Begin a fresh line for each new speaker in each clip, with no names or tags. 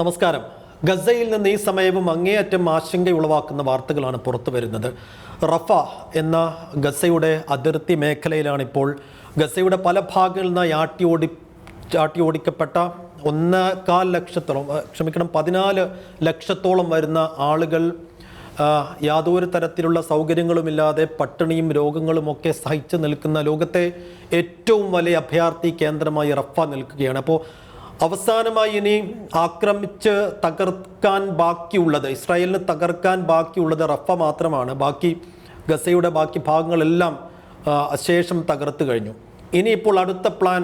നമസ്കാരം. ഗസയിൽ നിന്ന് ഈ സമയവും അങ്ങേയറ്റം ആശങ്കയുളവാക്കുന്ന വാർത്തകളാണ് പുറത്തു വരുന്നത്. റഫ എന്ന ഗസയുടെ അതിർത്തി മേഖലയിലാണിപ്പോൾ. ഗസയുടെ പല ഭാഗങ്ങളിൽ നിന്ന് ആട്ടി ഓടി ഓടിക്കപ്പെട്ട ഒന്നേകാൽ ലക്ഷത്തോളം ക്ഷമിക്കണം പതിനാല് ലക്ഷത്തോളം വരുന്ന ആളുകൾ യാതൊരു തരത്തിലുള്ള സൗകര്യങ്ങളുമില്ലാതെ പട്ടിണിയും രോഗങ്ങളുമൊക്കെ സഹിച്ചു നിൽക്കുന്ന ലോകത്തെ ഏറ്റവും വലിയ അഭയാർത്ഥി കേന്ദ്രമായി റഫ നിൽക്കുകയാണ്. അപ്പോൾ അവസാനമായി ഇനി ആക്രമിച്ച് തകർക്കാൻ ബാക്കിയുള്ളത് ഇസ്രായേലിന് തകർക്കാൻ ബാക്കിയുള്ളത് റഫ മാത്രമാണ്. ബാക്കി ഗസയുടെ ബാക്കി ഭാഗങ്ങളെല്ലാം ശേഷം തകർത്ത് കഴിഞ്ഞു. ഇനിയിപ്പോൾ അടുത്ത പ്ലാൻ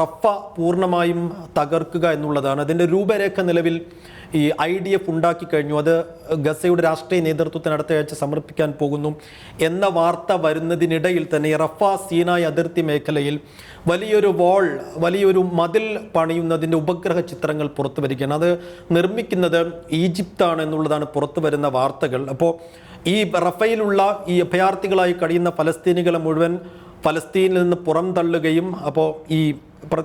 റഫ പൂർണമായും തകർക്കുക എന്നുള്ളതാണ്. അതിന്റെ രൂപരേഖ നിലവിൽ ഈ ഐ ഡി എഫ് ഉണ്ടാക്കി കഴിഞ്ഞു. അത് ഗസയുടെ രാഷ്ട്രീയ നേതൃത്വത്തിന് അടുത്ത ആഴ്ച സമർപ്പിക്കാൻ പോകുന്നു എന്ന വാർത്ത വരുന്നതിനിടയിൽ തന്നെ റഫ സീനായ് അതിർത്തി മേഖലയിൽ വലിയൊരു വാൾ വലിയൊരു മതിൽ പണിയുന്നതിന്റെ ഉപഗ്രഹ ചിത്രങ്ങൾ പുറത്തു വരികയാണ്. അത് നിർമ്മിക്കുന്നത് ഈജിപ്താണ് എന്നുള്ളതാണ് പുറത്തു വരുന്ന വാർത്തകൾ. അപ്പോൾ ഈ റഫയിലുള്ള ഈ അഭയാർത്ഥികളായി കഴിയുന്ന ഫലസ്തീനികളെ മുഴുവൻ ഫലസ്തീനിൽ നിന്ന് പുറംതള്ളുകയും അപ്പോൾ ഈ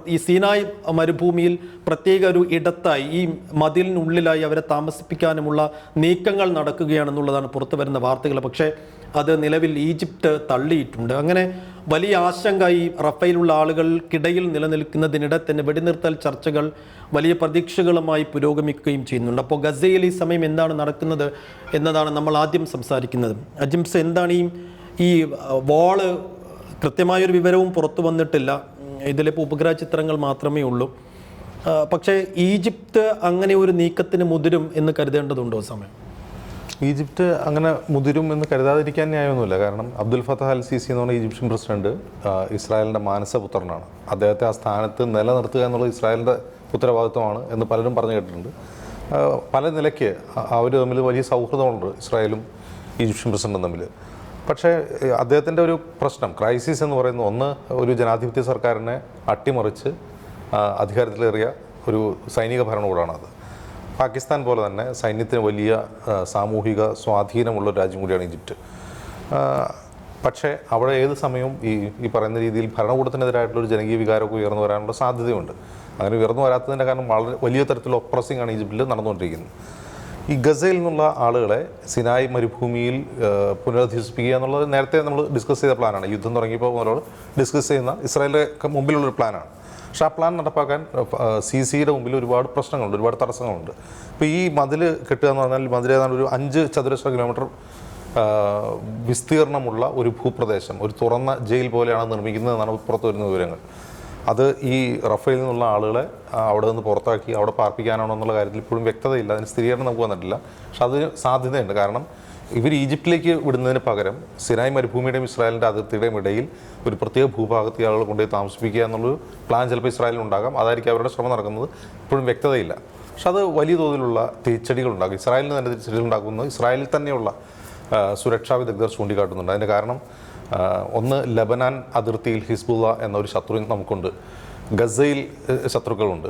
ഈ സീനായ് മരുഭൂമിയിൽ പ്രത്യേക ഒരു ഇടത്തായി ഈ മതിലിനുള്ളിലായി അവരെ താമസിപ്പിക്കാനുമുള്ള നീക്കങ്ങൾ നടക്കുകയാണെന്നുള്ളതാണ് പുറത്തു വരുന്ന വാർത്തകൾ. പക്ഷേ അത് നിലവിൽ ഈജിപ്ത് തള്ളിയിട്ടുണ്ട്. അങ്ങനെ വലിയ ആശങ്ക ഈ റഫയിലുള്ള ആളുകൾക്കിടയിൽ നിലനിൽക്കുന്നതിനിടെ തന്നെ വെടിനിർത്തൽ ചർച്ചകൾ വലിയ പ്രതീക്ഷകളുമായി പുരോഗമിക്കുകയും ചെയ്യുന്നുണ്ട്. അപ്പോൾ ഗസയിൽ ഈ സമയം എന്താണ് നടക്കുന്നത് എന്നതാണ് നമ്മൾ ആദ്യം സംസാരിക്കുന്നത്. അജിംസ് എന്താണ് ഈ ഈ വാൾ കൃത്യമായൊരു വിവരവും പുറത്തു വന്നിട്ടില്ല. ഇതിലിപ്പോൾ ഉപഗ്രഹ ചിത്രങ്ങൾ മാത്രമേ ഉള്ളൂ. പക്ഷേ ഈജിപ്ത് അങ്ങനെ ഒരു നീക്കത്തിന് മുതിരും എന്ന് കരുതേണ്ടതുണ്ടോ സമയം?
ഈജിപ്റ്റ് അങ്ങനെ മുതിരും എന്ന് കരുതാതിരിക്കാൻ ന്യായമൊന്നുമില്ല. കാരണം അബ്ദുൽ ഫത്തഹ് അൽ സിസി എന്ന് പറഞ്ഞ ഈജിപ്ഷ്യൻ പ്രസിഡന്റ് ഇസ്രായേലിന്റെ മാനസപുത്രനാണ്. അദ്ദേഹത്തെ ആ സ്ഥാനത്ത് നിലനിർത്തുക എന്നുള്ളത് ഇസ്രായേലിന്റെ ഉത്തരവാദിത്വമാണ് എന്ന് പലരും പറഞ്ഞു കേട്ടിട്ടുണ്ട്. പല നിലയ്ക്ക് അവർ തമ്മിൽ വലിയ സൗഹൃദമുണ്ട് ഇസ്രായേലും ഈജിപ്ഷ്യൻ പ്രസിഡന്റും തമ്മിൽ. പക്ഷേ അദ്ദേഹത്തിന്റെ ഒരു പ്രശ്നം ക്രൈസിസ് എന്ന് പറയുന്ന ഒന്ന് ഒരു ജനാധിപത്യ സർക്കാരിനെ അട്ടിമറിച്ച് അധികാരത്തിലേറിയ ഒരു സൈനിക ഭരണകൂടമാണ് അത് പാകിസ്ഥാൻ പോലെ തന്നെ സൈന്യത്തിന് വലിയ സാമൂഹിക സ്വാധീനമുള്ള രാജ്യം കൂടിയാണ് ഈജിപ്റ്റ്. പക്ഷേ അവിടെ ഏത് സമയവും ഈ ഈ പറയുന്ന രീതിയിൽ ഭരണകൂടത്തിനെതിരായിട്ടുള്ള ഒരു ജനകീയ വികാരമൊക്കെ ഉയർന്നു വരാനുള്ള സാധ്യതയുണ്ട്. അങ്ങനെ ഉയർന്നു വരാത്തതിന്റെ കാരണം വളരെ വലിയ തരത്തിലുള്ള ഒപ്രസിംഗ് ആണ് ഈജിപ്തിൽ നടന്നുകൊണ്ടിരിക്കുന്നത്. ഈ ഗസയിൽ നിന്നുള്ള ആളുകളെ സിനായ് മരുഭൂമിയിൽ പുനരധിവസിപ്പിക്കുക എന്നുള്ളത് നേരത്തെ നമ്മൾ ഡിസ്കസ് ചെയ്ത പ്ലാനാണ് യുദ്ധം തുടങ്ങിയപ്പോൾ മുതലോട് ഡിസ്കസ് ചെയ്യുന്ന ഇസ്രായേലിന്റെ മുമ്പിലുള്ളൊരു പ്ലാനാണ് പക്ഷേ ആ പ്ലാൻ നടപ്പാക്കാൻ സി സിയുടെ മുമ്പിൽ ഒരുപാട് പ്രശ്നങ്ങളുണ്ട് ഒരുപാട് തടസ്സങ്ങളുണ്ട്. ഇപ്പോൾ ഈ മതിൽ കെട്ടുക എന്ന് പറഞ്ഞാൽ മതിൽ ഏതാണ്ട് ഒരു അഞ്ച് ചതുരശ്ര കിലോമീറ്റർ വിസ്തീർണമുള്ള ഒരു ഭൂപ്രദേശം ഒരു തുറന്ന ജയിൽ പോലെയാണ് നിർമ്മിക്കുന്നത് എന്നാണ് പുറത്തു വരുന്ന വിവരങ്ങൾ. അത് ഈ റഫേൽ നിന്നുള്ള ആളുകളെ അവിടെ നിന്ന് പുറത്താക്കി അവിടെ പാർപ്പിക്കാനാണോ എന്നുള്ള കാര്യത്തിൽ ഇപ്പോഴും വ്യക്തതയില്ല. അതിന് സ്ഥിരീകരണം നമുക്ക് വന്നിട്ടില്ല. പക്ഷെ അതിന് സാധ്യതയുണ്ട്. കാരണം ഇവർ ഈജിപ്തിലേക്ക് വിടുന്നതിന് പകരം സിനായ് മരുഭൂമിയുടെയും ഇസ്രായേലിന്റെ അതിർത്തിയുടെയും ഇടയിൽ ഒരു പ്രത്യേക ഭൂഭാഗത്ത് ആളുകൾ കൊണ്ടുപോയി താമസിപ്പിക്കുക എന്നുള്ളൊരു പ്ലാൻ ചിലപ്പോൾ ഇസ്രായേലിൽ ഉണ്ടാകാം. അതായിരിക്കും അവരുടെ ശ്രമം നടക്കുന്നത്. ഇപ്പോഴും വ്യക്തതയില്ല. പക്ഷെ അത് വലിയ തോതിലുള്ള തിരിച്ചടികൾ ഉണ്ടാകും. ഇസ്രായേലിന് തന്നെ തിരിച്ചടികൾ ഉണ്ടാക്കുന്നത് ഇസ്രായേലിൽ തന്നെയുള്ള സുരക്ഷാ വിദഗ്ധർ ചൂണ്ടിക്കാട്ടുന്നുണ്ട്. അതിന്റെ കാരണം ഒന്ന് ലബനാൻ അതിർത്തിയിൽ ഹിസ്ബുള്ള എന്നൊരു ശത്രു നമുക്കുണ്ട്. ഗസയിൽ ശത്രുക്കളുണ്ട്.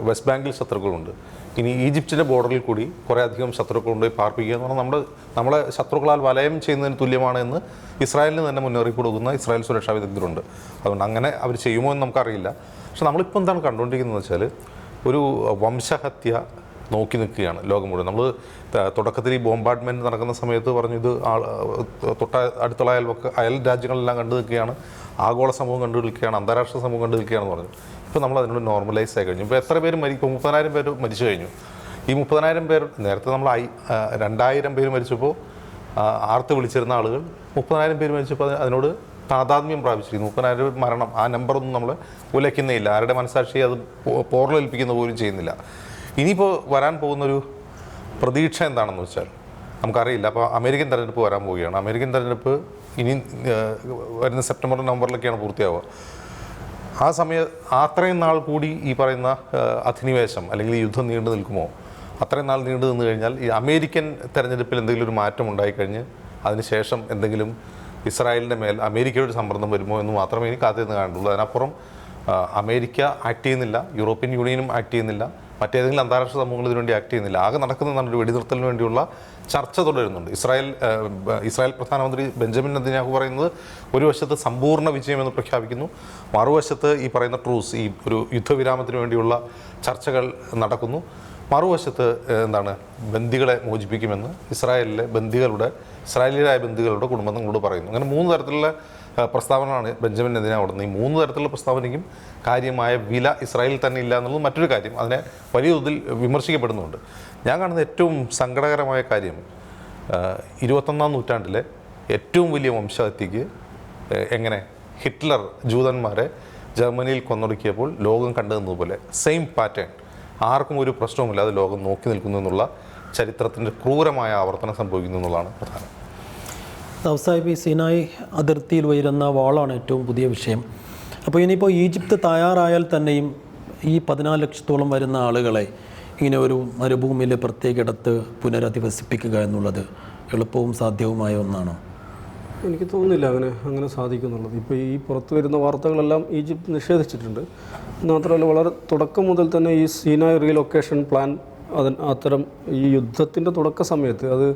വെസ്റ്റ് ബാങ്കിൽ ശത്രുക്കളുണ്ട്. ഇനി ഈജിപ്തിന്റെ ബോർഡറിൽ കൂടി കുറേ അധികം ശത്രുക്കളുണ്ട് പാർപ്പിക്കുക എന്ന് പറഞ്ഞാൽ നമ്മുടെ നമ്മളെ ശത്രുക്കളാൽ വലയം ചെയ്യുന്നതിന് തുല്യമാണ് എന്ന് ഇസ്രായേലിന് തന്നെ മുന്നറിയിപ്പ് കൊടുക്കുന്ന ഇസ്രായേൽ സുരക്ഷാ വിദഗ്ധരുണ്ട്. അതുകൊണ്ട് അങ്ങനെ അവർ ചെയ്യുമോ എന്ന് നമുക്കറിയില്ല. പക്ഷെ നമ്മളിപ്പോൾ എന്താണ് കണ്ടുകൊണ്ടിരിക്കുന്നത് വെച്ചാൽ ഒരു വംശഹത്യ നോക്കി നിൽക്കുകയാണ് ലോകം മുഴുവൻ. നമ്മൾ തുടക്കത്തിൽ ഈ ബോംബാർട്ട്മെന്റ് നടക്കുന്ന സമയത്ത് പറഞ്ഞു ഇത് തൊട്ട അടുത്തുള്ള അയൽവക്ക അയൽ രാജ്യങ്ങളെല്ലാം കണ്ടു നിൽക്കുകയാണ്. ആഗോള സമൂഹം കണ്ടു നിൽക്കുകയാണ്. അന്താരാഷ്ട്ര സമൂഹം കണ്ടു നിൽക്കുകയാണെന്ന് പറഞ്ഞു. ഇപ്പോൾ നമ്മൾ അതിനോട് നോർമലൈസ് ആയി കഴിഞ്ഞു. ഇപ്പോൾ എത്ര പേര് മരി മുപ്പതിനായിരം പേര് മരിച്ചു കഴിഞ്ഞു. ഈ മുപ്പതിനായിരം പേർ നേരത്തെ നമ്മൾ ഐ രണ്ടായിരം പേര് മരിച്ചപ്പോൾ ആർത്ത് വിളിച്ചിരുന്ന ആളുകൾ മുപ്പതിനായിരം പേര് മരിച്ചപ്പോൾ അതിനോട് താതാത്മ്യം പ്രാപിച്ചിരിക്കുന്നു. മുപ്പതിനായിരം മരണം ആ നമ്പറൊന്നും നമ്മൾ ഉലയ്ക്കുന്നില്ല. ആരുടെ മനസ്സാക്ഷി അത് പോർലേൽപ്പിക്കുന്ന പോലും ചെയ്യുന്നില്ല. ഇനിയിപ്പോൾ വരാൻ പോകുന്നൊരു പ്രതീക്ഷ എന്താണെന്ന് വെച്ചാൽ നമുക്കറിയില്ല. അപ്പോൾ അമേരിക്കൻ തെരഞ്ഞെടുപ്പ് വരാൻ പോവുകയാണ്. അമേരിക്കൻ തെരഞ്ഞെടുപ്പ് ഇനി വരുന്ന സെപ്റ്റംബർ നവംബറിലൊക്കെയാണ് പൂർത്തിയാവുക. ആ സമയ അത്രയും നാൾ കൂടി ഈ പറയുന്ന അധിനിവേശം അല്ലെങ്കിൽ യുദ്ധം നീണ്ടു നിൽക്കുമോ? അത്രയും നാൾ നീണ്ടു നിന്ന് കഴിഞ്ഞാൽ ഈ അമേരിക്കൻ തെരഞ്ഞെടുപ്പിൽ എന്തെങ്കിലും ഒരു മാറ്റം ഉണ്ടായിക്കഴിഞ്ഞ് അതിനുശേഷം എന്തെങ്കിലും ഇസ്രായേലിന്റെ മേൽ അമേരിക്കയുടെ സമ്മർദ്ദം വരുമോ എന്ന് മാത്രമേ എനിക്ക് കാത്തിരുന്ന് കാണുള്ളൂ അതിനപ്പുറം അമേരിക്ക ആക്ട് ചെയ്യുന്നില്ല. യൂറോപ്യൻ യൂണിയനും ആക്ട് ചെയ്യുന്നില്ല. മറ്റേതെങ്കിലും അന്താരാഷ്ട്ര സമൂഹങ്ങൾ ഇതിനുവേണ്ടി ആക്ട് ചെയ്യുന്നില്ല. ആകെ നടക്കുന്ന ഒരു വെടിനിർത്തലിന് വേണ്ടിയുള്ള ചർച്ച തുടരുന്നുണ്ട്. ഇസ്രായേൽ ഇസ്രായേൽ പ്രധാനമന്ത്രി ബെഞ്ചമിൻ നദിനാഹു പറയുന്നത് ഒരു വശത്ത് സമ്പൂർണ വിജയമെന്ന് പ്രഖ്യാപിക്കുന്നു. മറുവശത്ത് ഈ പറയുന്ന ട്രൂസ് ഈ ഒരു യുദ്ധവിരാമത്തിന് വേണ്ടിയുള്ള ചർച്ചകൾ നടക്കുന്നു. മറുവശത്ത് എന്താണ് ബന്ദികളെ മോചിപ്പിക്കുമെന്ന് ഇസ്രായേലിലെ ബന്ദികളുടെ ഇസ്രായേലിയരായ ബന്ദികളുടെ കുടുംബം നിങ്ങളോട് പറയുന്നു. അങ്ങനെ മൂന്ന് തരത്തിലുള്ള പ്രസ്താവനകളാണ് ബെഞ്ചമിൻ നെതിനെ കൊടുക്കുന്നത്? ഈ മൂന്ന് തരത്തിലുള്ള പ്രസ്താവനയ്ക്കും കാര്യമായ വില ഇസ്രായേലിൽ തന്നെ ഇല്ല എന്നുള്ളത് മറ്റൊരു കാര്യം. അതിനെ വലിയ തോതിൽ വിമർശിക്കപ്പെടുന്നുണ്ട്. ഞാൻ കാണുന്ന ഏറ്റവും സങ്കടകരമായ കാര്യം ഇരുപത്തൊന്നാം നൂറ്റാണ്ടിലെ ഏറ്റവും വലിയ വംശഹത്യക്ക് എങ്ങനെ ഹിറ്റ്ലർ ജൂതന്മാരെ ജർമ്മനിയിൽ കൊന്നൊടുക്കിയപ്പോൾ ലോകം കണ്ടതുപോലെ സെയിം പാറ്റേൺ. ആർക്കും ഒരു പ്രശ്നവുമില്ലാതെ ലോകം നോക്കി നിൽക്കുന്നു എന്നുള്ള ചരിത്രത്തിന്റെ ക്രൂരമായ ആവർത്തനം സംഭവിക്കുന്നു എന്നുള്ളതാണ് പ്രധാനം.
ഈ സിനായി അതിർത്തിയിൽ ഉയരുന്ന വാളാണ് ഏറ്റവും പുതിയ വിഷയം. അപ്പോൾ ഇനിയിപ്പോൾ ഈജിപ്ത് തയ്യാറായാൽ തന്നെയും ഈ പതിനാല് ലക്ഷത്തോളം വരുന്ന ആളുകളെ ഇങ്ങനെ ഒരു മരുഭൂമിയിൽ പ്രത്യേക ഇടത്ത് പുനരധിവസിപ്പിക്കുക എന്നുള്ളത് എളുപ്പവും സാധ്യവുമായ ഒന്നാണോ?
എനിക്ക് തോന്നുന്നില്ല അങ്ങനെ അങ്ങനെ സാധിക്കുന്നുള്ളത്. ഇപ്പോൾ ഈ പുറത്തു വരുന്ന വാർത്തകളെല്ലാം ഈജിപ്ത് നിഷേധിച്ചിട്ടുണ്ട്. മാത്രമല്ല വളരെ തുടക്കം മുതൽ തന്നെ ഈ സീനായ് റീലൊക്കേഷൻ പ്ലാൻ അതിന് അത്തരം ഈ യുദ്ധത്തിന്റെ തുടക്ക സമയത്ത് അത്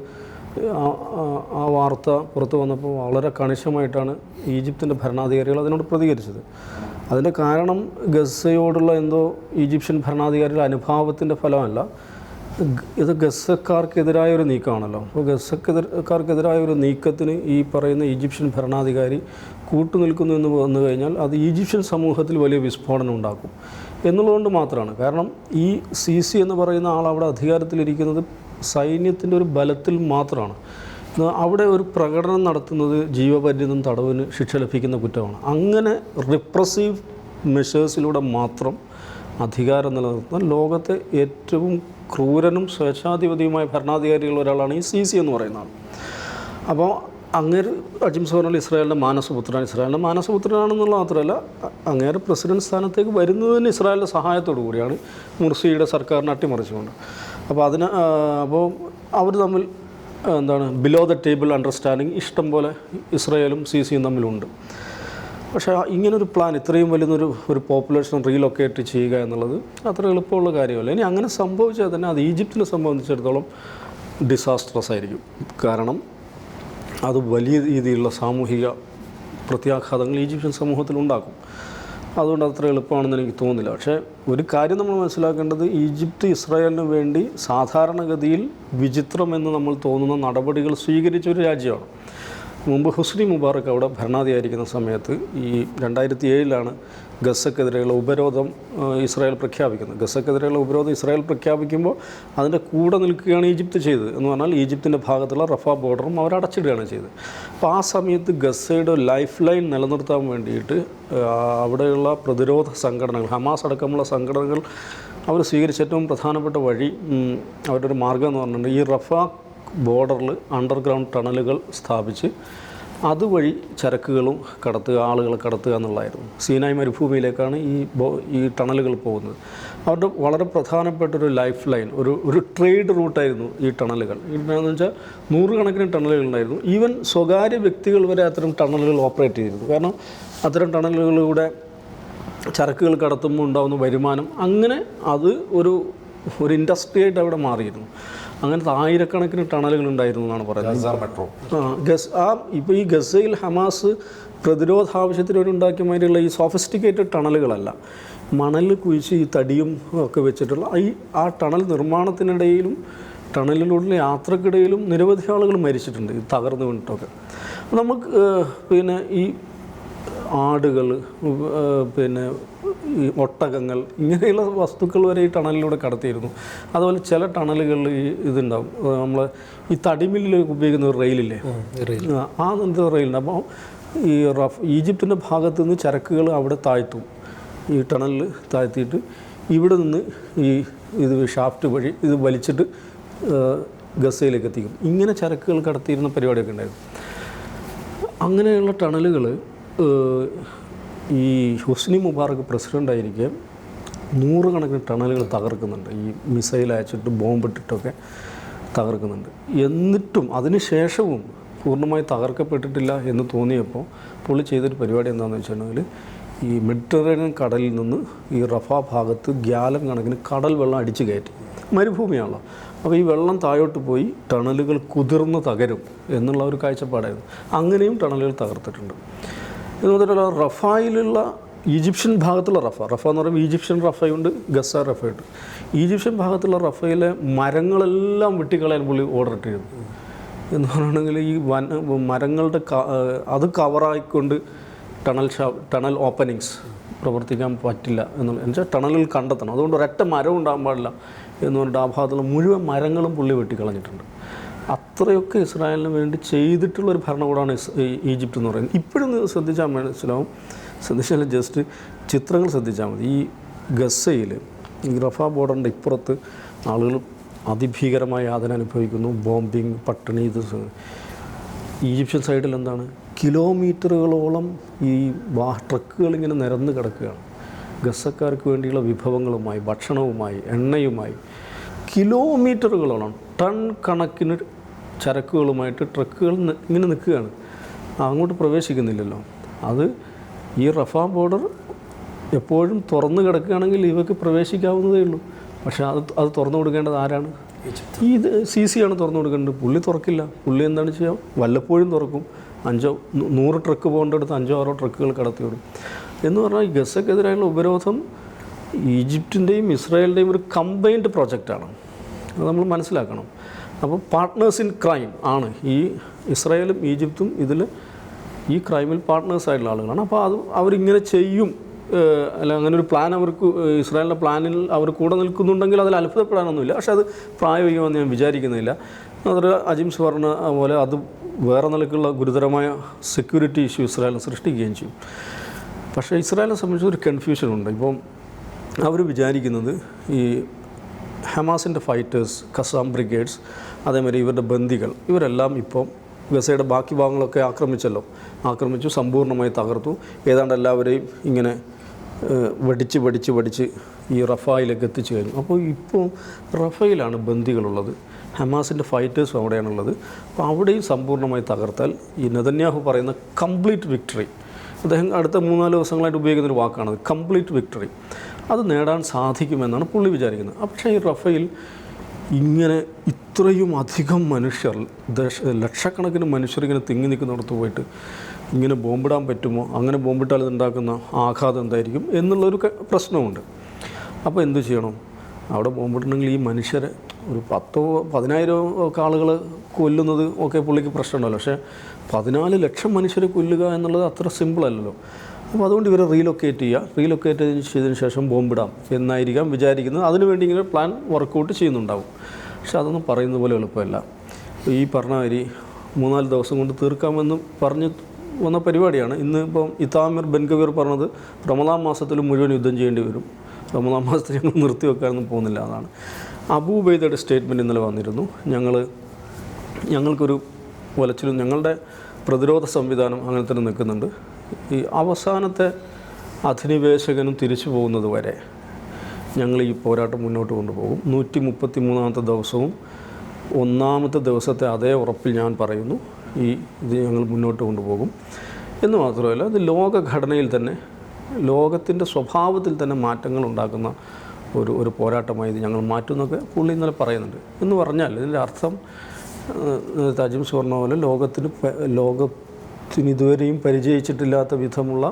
ആ- വാർത്ത പുറത്തു വന്നപ്പോൾ വളരെ കണിശമായിട്ടാണ് ഈജിപ്തിന്റെ ഭരണാധികാരികൾ അതിനോട് പ്രതികരിച്ചത്. അതിന്റെ കാരണം ഗസയോടുള്ള എന്തോ ഈജിപ്ഷ്യൻ ഭരണാധികാരികളുടെ അനുഭാവത്തിന്റെ ഫലമല്ല. ഇത് ഗസക്കാർക്കെതിരായ ഒരു നീക്കമാണല്ലോ. അപ്പോൾ ഗസക്കാർക്കെതിരായ ഒരു നീക്കത്തിന് ഈ പറയുന്ന ഈജിപ്ഷ്യൻ ഭരണാധികാരി കൂട്ടുനിൽക്കുന്നു എന്ന് വന്നു കഴിഞ്ഞാൽ അത് ഈജിപ്ഷ്യൻ സമൂഹത്തിൽ വലിയ വിസ്ഫോടനം ഉണ്ടാക്കും. എന്നുള്ളതുകൊണ്ട് മാത്രമാണ്. കാരണം ഈ സി സി എന്ന് പറയുന്ന ആൾ അവിടെ അധികാരത്തിലിരിക്കുന്നത് സൈന്യത്തിന്റെ ഒരു ബലത്തിൽ മാത്രമാണ്. അവിടെ ഒരു പ്രകടനം നടത്തുന്നത് ജീവപര്യന്തം തടവിന് ശിക്ഷ ലഭിക്കുന്ന കുറ്റമാണ്. അങ്ങനെ റിപ്രസീവ് മെഷേഴ്സിലൂടെ മാത്രം അധികാരം നിലനിർത്തുന്ന ലോകത്തെ ഏറ്റവും ക്രൂരനും സ്വേച്ഛാധിപതിയുമായ ഭരണാധികാരികളിൽ ഒരാളാണ് ഈ സി സി എന്ന് പറയുന്ന ആൾ അപ്പോൾ അങ്ങേര് അജിംസ് പറഞ്ഞാൽ ഇസ്രായേലിന്റെ മാനസപുത്രനാണ്. ഇസ്രായേലിന്റെ മാനസപുത്രനാണെന്നുള്ള മാത്രമല്ല അങ്ങേര് പ്രസിഡന്റ് സ്ഥാനത്തേക്ക് വരുന്നതിന് ഇസ്രായേലിന്റെ സഹായത്തോടു കൂടിയാണ് മുർസിയുടെ സർക്കാരിനെ അട്ടിമറിച്ചുകൊണ്ട്. അപ്പോൾ അതിന് അപ്പോൾ അവർ തമ്മിൽ എന്താണ് ബിലോ ദ ടേബിൾ അണ്ടർസ്റ്റാൻഡിങ് ഇഷ്ടം പോലെ ഇസ്രായേലും സി സിയും തമ്മിലുണ്ട്. പക്ഷേ ഇങ്ങനൊരു പ്ലാൻ ഇത്രയും വലിയൊരു ഒരു പോപ്പുലേഷൻ റീലൊക്കേറ്റ് ചെയ്യുക എന്നുള്ളത് അത്ര എളുപ്പമുള്ള കാര്യമല്ല. ഇനി അങ്ങനെ സംഭവിച്ചാൽ തന്നെ അത് ഈജിപ്തിനെ സംബന്ധിച്ചിടത്തോളം ഡിസാസ്ട്രസ് ആയിരിക്കും. കാരണം അത് വലിയ രീതിയിലുള്ള സാമൂഹിക പ്രത്യാഘാതങ്ങൾ ഈജിപ്ഷ്യൻ സമൂഹത്തിൽ ഉണ്ടാക്കും. അതുകൊണ്ട് അത്ര എളുപ്പമാണെന്ന് എനിക്ക് തോന്നുന്നില്ല. പക്ഷേ ഒരു കാര്യം നമ്മൾ മനസ്സിലാക്കേണ്ടത് ഈജിപ്ത് ഇസ്രായേലിന് വേണ്ടി സാധാരണഗതിയിൽ വിചിത്രമെന്ന് നമ്മൾ തോന്നുന്ന നടപടികൾ സ്വീകരിച്ച ഒരു രാജ്യമാണ്. മുമ്പ് ഹുസ്നി മുബാറക് അവിടെ ഭരണാധികാരിക്കുന്ന സമയത്ത് ഈ രണ്ടായിരത്തി ഏഴിലാണ് ഗസക്കെതിരെയുള്ള ഉപരോധം ഇസ്രായേൽ പ്രഖ്യാപിക്കുന്നത്. ഗസക്കെതിരെയുള്ള ഉപരോധം ഇസ്രായേൽ പ്രഖ്യാപിക്കുമ്പോൾ അതിന്റെ കൂടെ നിൽക്കുകയാണ് ഈജിപ്ത് ചെയ്തത് എന്ന് പറഞ്ഞാൽ ഈജിപ്തിന്റെ ഭാഗത്തുള്ള റഫാ ബോർഡറും അവർ അടച്ചിടുകയാണ് ചെയ്തത്. അപ്പോൾ ആ സമയത്ത് ഗസയുടെ ലൈഫ് ലൈൻ നിലനിർത്താൻ വേണ്ടിയിട്ട് അവിടെയുള്ള പ്രതിരോധ സംഘടനകൾ ഹമാസ് അടക്കമുള്ള സംഘടനകൾ അവർ സ്വീകരിച്ച ഏറ്റവും പ്രധാനപ്പെട്ട വഴി അവരുടെ ഒരു മാർഗം എന്ന് പറഞ്ഞിട്ടുണ്ടെങ്കിൽ ഈ റഫ ബോർഡറിൽ അണ്ടർഗ്രൗണ്ട് ടണലുകൾ സ്ഥാപിച്ച് അതുവഴി ചരക്കുകളും കടത്തുക ആളുകളെ കടത്തുക എന്നുള്ളതായിരുന്നു. സീനായ് മരുഭൂമിയിലേക്കാണ് ഈ ഈ ടണലുകൾ പോകുന്നത്. അവരുടെ വളരെ പ്രധാനപ്പെട്ട ഒരു ലൈഫ് ലൈൻ ഒരു ഒരു ട്രേഡ് റൂട്ടായിരുന്നു ഈ ടണലുകൾ. എന്താണെന്ന് വെച്ചാൽ നൂറുകണക്കിന് ടണലുകൾ ഉണ്ടായിരുന്നു. ഈവൻ സ്വകാര്യ വ്യക്തികൾ വരെ അത്തരം ടണലുകൾ ഓപ്പറേറ്റ് ചെയ്തിരുന്നു. കാരണം അത്തരം ടണലുകളിലൂടെ ചരക്കുകൾ കടത്തുമ്പോൾ ഉണ്ടാകുന്ന വരുമാനം അങ്ങനെ അത് ഒരു ഒരു ഇൻഡസ്ട്രിയായിട്ട് അവിടെ മാറിയിരുന്നു. അങ്ങനത്തെ ആയിരക്കണക്കിന് ടണലുകൾ ഉണ്ടായിരുന്നു എന്നാണ് പറയുന്നത്.
മെട്രോ.
ആ ഗസ് ആ ഇപ്പോൾ ഈ ഗസയിൽ ഹമാസ് പ്രതിരോധ ആവശ്യത്തിന് വേണ്ടി ഉണ്ടാക്കിയ മാതിരിയുള്ള ഈ സോഫിസ്റ്റിക്കേറ്റഡ് ടണലുകളല്ല. മണൽ കുഴിച്ച് ഈ തടിയും ഒക്കെ വെച്ചിട്ടുള്ള ഈ ആ ടണൽ നിർമ്മാണത്തിനിടയിലും ടണലിലൂടെ യാത്രക്കിടയിലും നിരവധി ആളുകൾ മരിച്ചിട്ടുണ്ട് ഈ തകർന്നു വീണിട്ടൊക്കെ നമുക്ക് പിന്നെ ഈ ആടുകൾ പിന്നെ ഈ ഒട്ടകങ്ങൾ ഇങ്ങനെയുള്ള വസ്തുക്കൾ വരെ ഈ ടണലിലൂടെ കടത്തിയിരുന്നു. അതുപോലെ ചില ടണലുകളിൽ ഈ ഇതുണ്ടാവും. നമ്മൾ ഈ തടിമില്ലിൽ ഉപയോഗിക്കുന്ന ഒരു റെയിലില്ലേ? ആ, എന്തോ റെയിലുണ്ട്. അപ്പോൾ ഈ റഫ് ഈജിപ്തിന്റെ ഭാഗത്ത് നിന്ന് ചരക്കുകൾ അവിടെ താഴ്ത്തും. ഈ ടണലിൽ താഴ്ത്തിയിട്ട് ഇവിടെ നിന്ന് ഈ ഇത് ഷാഫ്റ്റ് വഴി ഇത് വലിച്ചിട്ട് ഗസയിലേക്ക് എത്തിക്കും. ഇങ്ങനെ ചരക്കുകൾ കടത്തിയിരുന്ന പരിപാടിയൊക്കെ ഉണ്ടായിരുന്നു. അങ്ങനെയുള്ള ടണലുകൾ ഈ ഹുസ്നി മുബാറക്ക് പ്രസിഡന്റായിരിക്കെ നൂറുകണക്കിന് ടണലുകൾ തകർക്കുന്നുണ്ട്. ഈ മിസൈൽ അയച്ചിട്ട് ബോംബിട്ടിട്ടൊക്കെ തകർക്കുന്നുണ്ട്. എന്നിട്ടും അതിനുശേഷവും പൂർണമായി തകർക്കപ്പെട്ടിട്ടില്ല എന്ന് തോന്നിയപ്പോൾ പുള്ളി ചെയ്തൊരു പരിപാടി എന്താണെന്ന് വെച്ചിട്ടുണ്ടെങ്കിൽ ഈ മെഡിറ്ററേനിയൻ കടലിൽ നിന്ന് ഈ റഫ ഭാഗത്ത് ഗ്യാലം കണക്കിന് കടൽ വെള്ളം അടിച്ചു കയറ്റി. മരുഭൂമിയാണല്ലോ. അപ്പോൾ ഈ വെള്ളം താഴോട്ട് പോയി ടണലുകൾ കുതിർന്ന് തകരും എന്നുള്ള ഒരു കാഴ്ചപ്പാടായിരുന്നു. അങ്ങനെയും ടണലുകൾ തകർത്തിട്ടുണ്ട്. എന്ന് പറഞ്ഞാൽ റഫായിലുള്ള ഈജിപ്ഷ്യൻ ഭാഗത്തുള്ള റഫ. റഫ എന്ന് പറയുമ്പോൾ ഈജിപ്ഷ്യൻ റഫയുണ്ട് ഗസ റഫയുണ്ട്. ഈജിപ്ഷ്യൻ ഭാഗത്തുള്ള റഫയിലെ മരങ്ങളെല്ലാം വെട്ടിക്കളയാൻ പുള്ളി ഓർഡർ ഇട്ടിരുന്നു. എന്ന് പറയുകയാണെങ്കിൽ ഈ വന മരങ്ങളുടെ അത് കവറായിക്കൊണ്ട് ടണൽ ഷാ ടണൽ ഓപ്പനിങ്സ് പ്രവർത്തിക്കാൻ പറ്റില്ല എന്നുള്ള എന്നുവെച്ചാൽ ടണലിൽ കണ്ടെത്തണം. അതുകൊണ്ട് ഒരൊറ്റ മരം ഉണ്ടാകാൻ പാടില്ല എന്ന് പറഞ്ഞിട്ട് ആ ഭാഗത്തുള്ള മുഴുവൻ മരങ്ങളും പുള്ളി വെട്ടിക്കളഞ്ഞിട്ടുണ്ട്. അത്രയൊക്കെ ഇസ്രായേലിന് വേണ്ടി ചെയ്തിട്ടുള്ള ഒരു ഭരണകൂടമാണ് ഈജിപ്റ്റ് എന്ന് പറയുന്നത്. ഇപ്പോഴും ശ്രദ്ധിച്ചാൽ മനസ്സിലാവും. ശ്രദ്ധിച്ചാൽ ജസ്റ്റ് ചിത്രങ്ങൾ ശ്രദ്ധിച്ചാൽ മതി. ഈ ഗസയിൽ റഫ ബോർഡറിന്റെ ഇപ്പുറത്ത് ആളുകൾ അതിഭീകരമായ യാതന അനുഭവിക്കുന്നു. ബോംബിങ് പട്ടിണി ഇത് ഈജിപ്ഷ്യൻ സൈഡിൽ എന്താണ്? കിലോമീറ്ററുകളോളം ഈ വാ ട്രക്കുകൾ ഇങ്ങനെ നിരന്ന് കിടക്കുകയാണ്. ഗസക്കാർക്ക് വേണ്ടിയുള്ള വിഭവങ്ങളുമായി ഭക്ഷണവുമായി എണ്ണയുമായി കിലോമീറ്ററുകളോളം ടൺ കണക്കിന് ചരക്കുകളുമായിട്ട് ട്രക്കുകൾ ഇങ്ങനെ നിൽക്കുകയാണ്. അങ്ങോട്ട് പ്രവേശിക്കുന്നില്ലല്ലോ. അത് ഈ റഫ ബോർഡർ എപ്പോഴും തുറന്നു കിടക്കുകയാണെങ്കിൽ ഇവർക്ക് പ്രവേശിക്കാവുന്നതേ ഉള്ളൂ. പക്ഷേ അത് അത് തുറന്നു കൊടുക്കേണ്ടത് ആരാണ്? ഈ ഇത് സി സി ആണ് തുറന്നു കൊടുക്കേണ്ടത്. പുള്ളി തുറക്കില്ല. പുള്ളി എന്താണ് ചെയ്യുക വല്ലപ്പോഴും തുറക്കും. അഞ്ചോ നൂറ് ട്രക്ക് പോകേണ്ടടുത്ത് അഞ്ചോ ആറോ ട്രക്കുകൾ കടത്തി വിടും എന്ന് പറഞ്ഞാൽ ഈ ഗസക്കെതിരായുള്ള ഉപരോധം ഈജിപ്തിന്റെയും ഇസ്രായേലിന്റെയും ഒരു കമ്പൈൻഡ് പ്രോജക്റ്റാണ്. അത് നമ്മൾ മനസ്സിലാക്കണം. അപ്പോൾ പാർട്ട്നേഴ്സ് ഇൻ ക്രൈം ആണ് ഈ ഇസ്രായേലും ഈജിപ്തും ഇതിൽ ഈ ക്രൈമിൽ പാർട്ട്നേഴ്സ് ആയിട്ടുള്ള ആളുകളാണ്. അപ്പോൾ അത് അവരിങ്ങനെ ചെയ്യും. അല്ല അങ്ങനെ ഒരു പ്ലാൻ അവർക്ക് ഇസ്രായേലിന്റെ പ്ലാനിൽ അവർ കൂടെ നിൽക്കുന്നുണ്ടെങ്കിൽ അതിൽ അത്ഭുതപ്പെടാനൊന്നുമില്ല. പക്ഷേ അത് പ്രായോഗികമെന്ന് ഞാൻ വിചാരിക്കുന്നില്ല. അതൊരു അജിംസ് പറഞ്ഞ പോലെ അത് വേറെ നിലക്കുള്ള ഗുരുതരമായ സെക്യൂരിറ്റി ഇഷ്യൂ ഇസ്രായേലിന് സൃഷ്ടിക്കുകയും ചെയ്യും. പക്ഷേ ഇസ്രായേലിനെ സംബന്ധിച്ച് ഒരു കൺഫ്യൂഷൻ ഉണ്ട്. ഇപ്പം അവർ വിചാരിക്കുന്നത് ഈ ഹമാസിന്റെ ഫൈറ്റേഴ്സ് കസാം ബ്രിഗേഡ്സ് അതേമാതിരി ഇവരുടെ ബന്ദികൾ ഇവരെല്ലാം ഇപ്പം ഗസയുടെ ബാക്കി ഭാഗങ്ങളൊക്കെ ആക്രമിച്ചല്ലോ. ആക്രമിച്ചു സമ്പൂർണമായി തകർത്തു. ഏതാണ്ട് എല്ലാവരെയും ഇങ്ങനെ വടിച്ച് വെടിച്ച് വെടിച്ച് വെടിച്ച് ഈ റഫായിലേക്ക് എത്തിച്ചു കഴിഞ്ഞു. അപ്പോൾ ഇപ്പോൾ റഫയിലാണ് ബന്ദികളുള്ളത്. ഹമാസിന്റെ ഫൈറ്റേഴ്സും അവിടെയാണുള്ളത്. അപ്പോൾ അവിടെയും സമ്പൂർണമായി തകർത്താൽ ഈ നെതന്യാഹു പറയുന്ന കംപ്ലീറ്റ് വിക്ടറി അദ്ദേഹം അടുത്ത മൂന്നാൽ ദിവസങ്ങളായിട്ട് ഉപയോഗിക്കുന്ന ഒരു വാക്കാണത് കംപ്ലീറ്റ് വിക്ടറി. അത് നേടാൻ സാധിക്കുമെന്നാണ് പുള്ളി വിചാരിക്കുന്നത്. പക്ഷേ ഈ റഫേൽ ഇങ്ങനെ ഇത്രയും അധികം മനുഷ്യർ ദശ ലക്ഷക്കണക്കിന് മനുഷ്യർ ഇങ്ങനെ തിങ്ങി നിൽക്കുന്നിടത്ത് പോയിട്ട് ഇങ്ങനെ ബോംബിടാൻ പറ്റുമോ? അങ്ങനെ ബോംബിട്ടാൽ ഇതുണ്ടാക്കുന്ന ആഘാതം എന്തായിരിക്കും എന്നുള്ളൊരു പ്രശ്നമുണ്ട്. അപ്പോൾ എന്ത് ചെയ്യണം? അവിടെ ബോംബിടണമെങ്കിൽ ഈ മനുഷ്യരെ ഒരു പത്തോ പതിനായിരമോ ഒക്കെ ആളുകൾ കൊല്ലുന്നത് ഒക്കെ പുള്ളിക്ക് പ്രശ്നമുണ്ടല്ലോ. പക്ഷേ പതിനാല് ലക്ഷം മനുഷ്യരെ കൊല്ലുക എന്നുള്ളത് അത്ര സിമ്പിളല്ലല്ലോ. അപ്പോൾ അതുകൊണ്ട് ഇവരെ റീലൊക്കേറ്റ് ചെയ്യുക. റീലൊക്കേറ്റ് ചെയ്തതിന് ശേഷം ബോംബിടാം എന്നായിരിക്കാം വിചാരിക്കുന്നത്. അതിനുവേണ്ടി ഇങ്ങനെ പ്ലാൻ വർക്കൗട്ട് ചെയ്യുന്നുണ്ടാവും. പക്ഷെ അതൊന്നും പറയുന്ന പോലെ എളുപ്പമല്ല. ഈ പറഞ്ഞ മൂന്നാൽ ദിവസം കൊണ്ട് തീർക്കാമെന്ന് പറഞ്ഞ് വന്ന പരിപാടിയാണ്. ഇന്ന് ഇപ്പം ഇത്താമിർ ബെൻഗവീർ പറഞ്ഞത് റമദാൻ മാസത്തിൽ മുഴുവൻ യുദ്ധം ചെയ്യേണ്ടി വരും. റമദാൻ മാസത്തിൽ ഞങ്ങൾ നിർത്തിവെക്കാനൊന്നും പോകുന്നില്ല എന്നാണ്. അബൂബൈദയുടെ സ്റ്റേറ്റ്മെന്റ് ഇന്നലെ വന്നിരുന്നു. ഞങ്ങൾ ഞങ്ങൾക്കൊരു വലച്ചിലും ഞങ്ങളുടെ പ്രതിരോധ സംവിധാനം അങ്ങനെ തന്നെ നിൽക്കുന്നുണ്ട്. ഈ അവസാനത്തെ അധിനിവേശകനും തിരിച്ചു പോകുന്നത് വരെ ഞങ്ങൾ ഈ പോരാട്ടം മുന്നോട്ട് കൊണ്ടുപോകും. നൂറ്റി മുപ്പത്തി മൂന്നാമത്തെ ദിവസവും ഒന്നാമത്തെ ദിവസത്തെ അതേ ഉറപ്പിൽ ഞാൻ പറയുന്നു ഈ ഇത് ഞങ്ങൾ മുന്നോട്ട് കൊണ്ടുപോകും. എന്ന് മാത്രമല്ല ഇത് ലോകഘടനയിൽ തന്നെ ലോകത്തിന്റെ സ്വഭാവത്തിൽ തന്നെ മാറ്റങ്ങൾ ഉണ്ടാക്കുന്ന ഒരു ഒരു പോരാട്ടമായി ഇത് ഞങ്ങൾ മാറ്റുമെന്നൊക്കെ പുള്ളി ഇന്നലെ പറയുന്നുണ്ട്. എന്ന് പറഞ്ഞാൽ ഇതിന്റെ അർത്ഥം താജിം പറഞ്ഞ പോലെ ലോകത്തിന് പ- ലോകത്തിന് ഇതുവരെയും പരിചയിച്ചിട്ടില്ലാത്ത വിധമുള്ള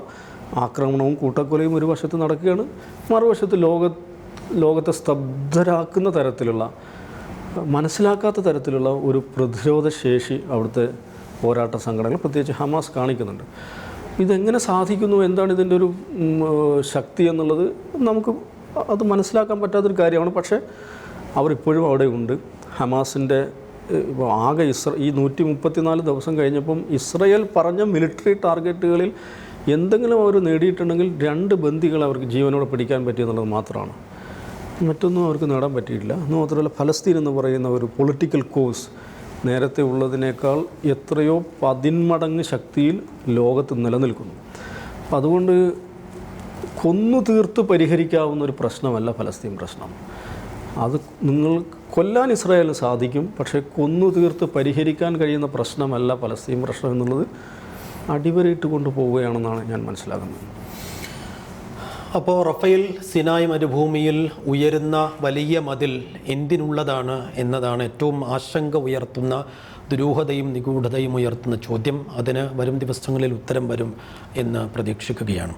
ആക്രമണവും കൂട്ടക്കൊലയും ഒരു വശത്ത് നടക്കുകയാണ്. മറുവശത്ത് ലോക ലോകത്തെ സ്തബ്ധരാക്കുന്ന തരത്തിലുള്ള മനസ്സിലാക്കാത്ത തരത്തിലുള്ള ഒരു പ്രതിരോധ ശേഷി അവിടുത്തെ പോരാട്ട സംഘടനകൾ പ്രത്യേകിച്ച് ഹമാസ് കാണിക്കുന്നുണ്ട്. ഇതെങ്ങനെ സാധിക്കുന്നു? എന്താണ് ഇതിന്റെ ഒരു ശക്തി എന്നുള്ളത് നമുക്ക് അത് മനസ്സിലാക്കാൻ പറ്റാത്തൊരു കാര്യമാണ്. പക്ഷേ അവരിപ്പോഴും അവിടെ ഉണ്ട്. ഹമാസിന്റെ ഇപ്പോൾ ആകെ ഇസ്ര ഈ നൂറ്റി മുപ്പത്തിനാല് ദിവസം കഴിഞ്ഞപ്പം ഇസ്രയേൽ പറഞ്ഞ മിലിറ്ററി ടാർഗറ്റുകളിൽ എന്തെങ്കിലും അവർ നേടിയിട്ടുണ്ടെങ്കിൽ രണ്ട് ബന്ദികൾ അവർക്ക് ജീവനോടെ പിടിക്കാൻ പറ്റിയെന്നുള്ളത് മാത്രമാണ്. മറ്റൊന്നും അവർക്ക് നേടാൻ പറ്റിയിട്ടില്ല. എന്ന് മാത്രമല്ല ഫലസ്തീൻ എന്ന് പറയുന്ന ഒരു പൊളിറ്റിക്കൽ കോഴ്സ് നേരത്തെ ഉള്ളതിനേക്കാൾ എത്രയോ പതിന്മടങ്ങ് ശക്തിയിൽ ലോകത്ത് നിലനിൽക്കുന്നു. അപ്പം അതുകൊണ്ട് കൊന്നു തീർത്ത് പരിഹരിക്കാവുന്ന ഒരു പ്രശ്നമല്ല ഫലസ്തീൻ പ്രശ്നം. അത് നിങ്ങൾ കൊല്ലാൻ ഇസ്രായേലിന് സാധിക്കും പക്ഷേ കൊന്നു തീർത്ത് പരിഹരിക്കാൻ കഴിയുന്ന പ്രശ്നമല്ല പലസ്തീൻ പ്രശ്നം എന്നുള്ളത് അടിവരയിട്ട് കൊണ്ടുപോവുകയാണെന്നാണ് ഞാൻ മനസ്സിലാക്കുന്നത്.
അപ്പോൾ റഫേൽ സിനായ് മരുഭൂമിയിൽ ഉയരുന്ന വലിയ മതിൽ എന്തിനുള്ളതാണ് എന്നതാണ് ഏറ്റവും ആശങ്ക ഉയർത്തുന്ന ദുരൂഹതയും നിഗൂഢതയും ഉയർത്തുന്ന ചോദ്യം. അതിന് വരും ദിവസങ്ങളിൽ ഉത്തരം വരും എന്ന് പ്രതീക്ഷിക്കുകയാണ്.